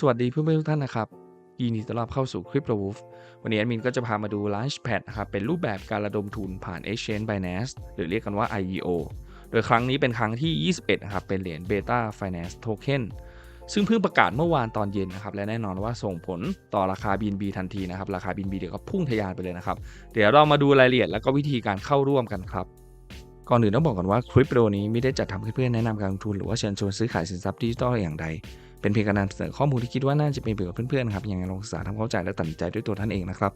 สวัสดีเพื่อนๆทุกท่านนะครับยินดีต้อนรับเข้าสู่ Crypto Wolf วันนี้แอดมินก็จะพามาดู Launchpad นะครับเป็นรูปแบบการระดมทุนผ่าน Exchange Binance หรือเรียกกันว่า IEO โดยครั้งนี้เป็นครั้งที่ 21 นะครับ เป็นเหรียญ Beta Finance Token ซึ่งเพิ่งประกาศเมื่อวานตอนเย็นนะครับ และแน่นอนว่าส่งผลต่อราคา BNB ทันทีนะครับ ราคา BNB เดี๋ยวก็พุ่งทะยานไปเลยนะครับ เดี๋ยวเรามาดูรายละเอียดแล้วก็วิธีการเข้าร่วมกันครับก่อนอื่นต้องบอกก่อนว่าคลิปวิดีโอนี้ไม่ได้จัดทำให้เพื่อแนะนำการลงทุนหรือว่าเชิญชวนซื้อขายสินทรัพย์ดิจิทัลอย่างใด เป็นเพียงการนำเสนอข้อมูลที่คิดว่าน่าจะเป็นประโยชน์กับเพื่อนๆครับยังไงลองศึกษาทำความเข้าใจและตัดสินใจด้วยตัวท่านเองนะครับ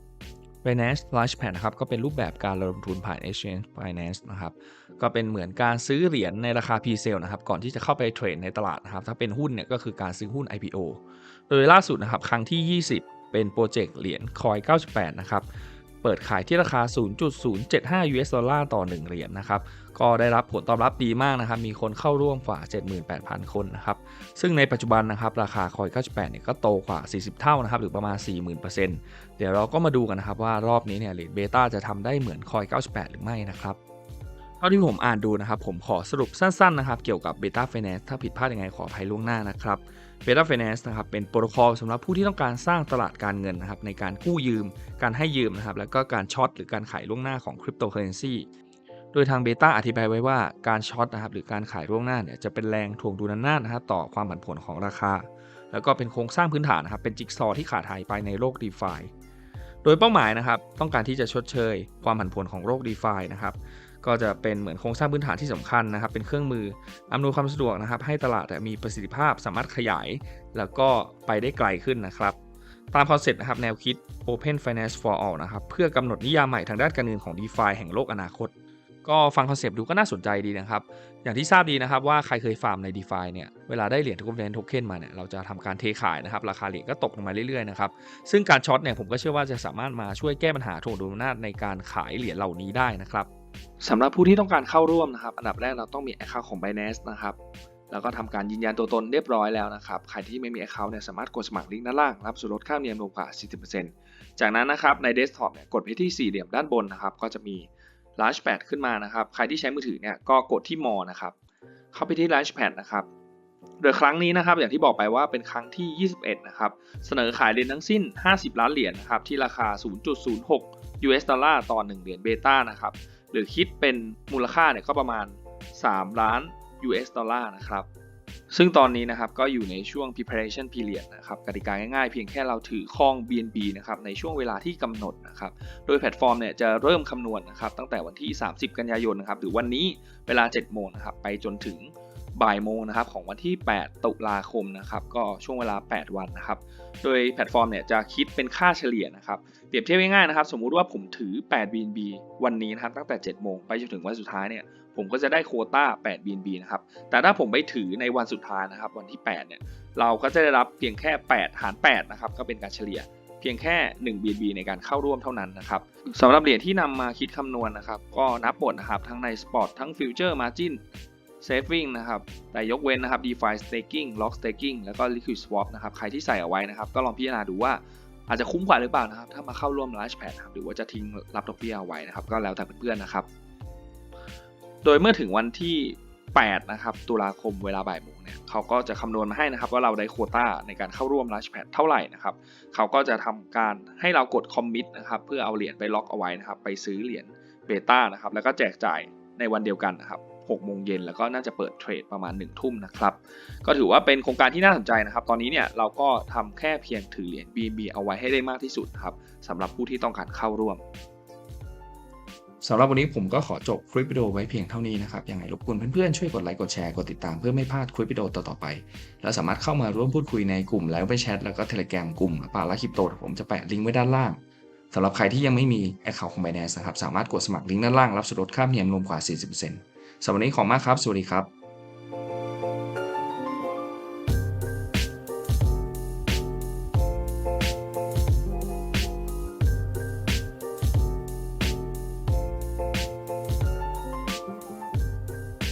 Binance Launchpad นะครับก็เป็นรูปแบบการระดมทุนผ่าน Exchange Finance นะครับก็เป็นเหมือนการซื้อเหรียญในราคา Pre-sale นะครับก่อนที่จะเข้าไปเทรดในตลาดนะครับถ้าเป็นหุ้นเนี่ยก็คือการซื้อหุ้น IPO โดยล่าสุดนะครับครั้งที่ 20 เป็นโปรเจกต์เหรียญ Coin 98 นะครับ เปิดขายที่ราคา 0.075 US ดอลลาร์ต่อ 1 เหรียญนะครับ ก็ได้รับผลตอบรับดีมากนะครับ มีคนเข้าร่วมกว่า 78,000 คนนะครับ ซึ่งในปัจจุบันนะครับราคาคอย 98 เนี่ยก็โตกว่า 40 เท่านะครับ หรือประมาณ 40,000%เดี๋ยวเราก็มาดูกันนะครับว่ารอบนี้เนี่ยเหรียญเบต้าจะทำได้เหมือนคอย 98 หรือไม่นะครับ ท่าที่ผมอ่านดูนะครับ ผมขอสรุปสั้นๆนะครับ เกี่ยวกับ Beta Finance ถ้าผิดพลาดยังไงขออภัยล่วงหน้านะครับ Beta Finance นะครับเป็นโปรโตคอลสำหรับผู้ที่ต้องการสร้างตลาดการเงินนะครับในการกู้ยืม การให้ยืมนะครับแล้วก็การช็อตหรือการขายล่วงหน้าของคริปโตเคอเรนซีโดยทางเบต้าอธิบายไว้ว่าการช็อตนะครับหรือการขายล่วงหน้าเนี่ยจะเป็นแรงถ่วงดุลอำนาจนะครับต่อความผันผวนของราคา แล้วก็เป็นโครงสร้างพื้นฐานนะครับเป็นจิ๊กซอว์ที่ขาดหายไปในโลก d e f าโดยเป้าหมายนะครับต้องการที่จะชดเชย ความผันผวนของโลก d e f านะครับ ก็จะเป็นเหมือนโครงสร้างพื้นฐานที่สำคัญนะครับ เป็นเครื่องมืออำนวยความสะดวกนะครับ ให้ตลาดมีประสิทธิภาพสามารถขยาย แล้วก็ไปได้ไกลขึ้นนะครับตามคอนเซ็ปต์นะครับแนวคิด Open Finance for All นะครับเพื่อกำหนดนิยามใหม่ทางด้านการเงินของ DeFi แห่งโลกอนาคต ก็ฟังคอนเซปต์ดูก็น่าสนใจดีนะครับ อย่างที่ทราบดีนะครับว่าใครเคยฟาร์มใน DeFi เนี่ยเวลาได้เหรียญทุกคนโทเค็นมาเนี่ยเราจะทำการเทขายนะครับราคาเหรียญก็ตกลงมาเรื่อยๆนะครับซึ่งการช็อตเนี่ยผมก็เชื่อว่าจะสามารถมาช่วยแก้ปัญหาถ่วงดุลอำนาจในการขายเหรียญเหล่านี้ได้นะครับ สำหรับผู้ที่ต้องการเข้าร่วมนะครับ อันดับแรกเราต้องมี Account ของ Binance นะครับแล้วก็ทำการยืนยันตัวตนเรียบร้อยแล้วนะครับ ใครที่ไม่มี Account เนี่ยสามารถกดสมัครลิงก์ด้านล่างรับส่วนลดค่าธรรมเนียมรวมกว่า 40%จากนั้นนะครับใน Desktop เนี่ยกดไปที่สี่เหลี่ยมด้านบนนะครับก็จะมี Launchpad ขึ้นมานะครับ ใครที่ใช้มือถือเนี่ยก็กดที่ More นะครับเข้าไปที่ Launchpad นะครับโดยครั้งนี้นะครับอย่างที่บอกไปว่าเป็นครั้งที่ 21 นะครับ เสนอขายเหรียญทั้งสิ้น 50 ล้านเหรียญนะครับที่ราคา 0.06 US ดอลลาร์ต่อ 1 เหรียญเบต้านะครับ หรือคิดเป็นมูลค่าเนี่ยก็ประมาณ 3 ล้าน US ดอลลาร์นะครับ ซึ่งตอนนี้นะครับก็อยู่ในช่วง preparation period นะครับกติกาง่ายๆ เพียงแค่เราถือครอง BNB นะครับในช่วงเวลาที่กำหนดนะครับ โดยแพลตฟอร์มเนี่ยจะเริ่มคำนวณนะครับตั้งแต่วันที่ 30 กันยายนนะครับหรือวันนี้เวลา 7 โมงนะครับไปจนถึง บ่ายโมงนะครับของวันที่ 8 ตุลาคมนะครับก็ช่วงเวลา 8 วันนะครับโดยแพลตฟอร์มเนี่ยจะคิดเป็นค่าเฉลี่ยนะครับเปรียบเทียบง่ายๆนะครับสมมุติว่าผมถือ 8 BNB วันนี้นะครับตั้งแต่ 7 โมงไปจนถึงวันสุดท้ายเนี่ยผมก็จะได้โคต้า 8 BNB นะครับแต่ถ้าผมไปถือในวันสุดท้ายนะครับวันที่ 8 เนี่ยเราก็จะได้รับเพียงแค่ 8 หาร 8 นะครับก็เป็นการเฉลี่ยเพียงแค่ 1 BNB ในการเข้าร่วมเท่านั้นนะครับสำหรับเหรียญที่นำมาคิดคำนวณนะครับ ก็นับหมดนะครับ ทั้งใน Spot ทั้ง Future Margin saving นะครับ แต่ยกเว้นนะครับ DeFi staking lock staking แล้วก็ liquid swap นะครับ ใครที่ใส่เอาไว้นะครับ ก็ลองพิจารณาดูว่าอาจจะคุ้มกว่าหรือเปล่านะครับ ถ้ามาเข้าร่วม Launchpad ครับหรือว่าจะทิ้งรับดอกเบี้ยเอาไว้นะครับ ก็แล้วแต่เพื่อนๆนะครับ โดยเมื่อถึงวันที่ 8 นะครับ ตุลาคมเวลาบ่ายโมงเนี่ยเขาก็จะคำนวณมาให้นะครับ ว่าเราได้โคต้าในการเข้าร่วม Launchpad เท่าไหร่นะครับ เขาก็จะทำการให้เรากด commit นะครับ เพื่อเอาเหรียญไปล็อกเอาไว้นะครับ ไปซื้อเหรียญเบต้านะครับ แล้วก็แจกจ่ายในวันเดียวกันนะครับ 6โมงเย็นแล้วก็น่าจะเปิดเทรดประมาณ 1 ทุ่มนะครับ ก็ถือว่าเป็นโครงการที่น่าสนใจนะครับ ตอนนี้เนี่ยเราก็ทำแค่เพียงถือเหรียญ BNB เอาไว้ให้ได้มากที่สุดครับสำหรับผู้ที่ต้องการเข้าร่วมสำหรับวันนี้ผมก็ขอจบคลิปวิดีโอไว้เพียงเท่านี้นะครับ ยังไงรบกวนเพื่อนๆ ช่วยกดไลค์ กดแชร์ กดติดตามเพื่อไม่พลาดคลิปวิดีโอต่อๆไป และสามารถเข้ามาร่วมพูดคุยในกลุ่มแล้วไปแชทแล้วก็เทเลแกรมกลุ่มปาละคริปโตผมจะแปะลิงก์ไว้ด้านล่างสำหรับใครที่ยังไม่มี Account ของ Binance นะครับ สามารถกดสมัครลิงก์ด้านล่างรับส่วนลดค่าธรรมเนียมรวมกว่า 40% สำหรับวันนี้ขอบมากครับ สวัสดีครับ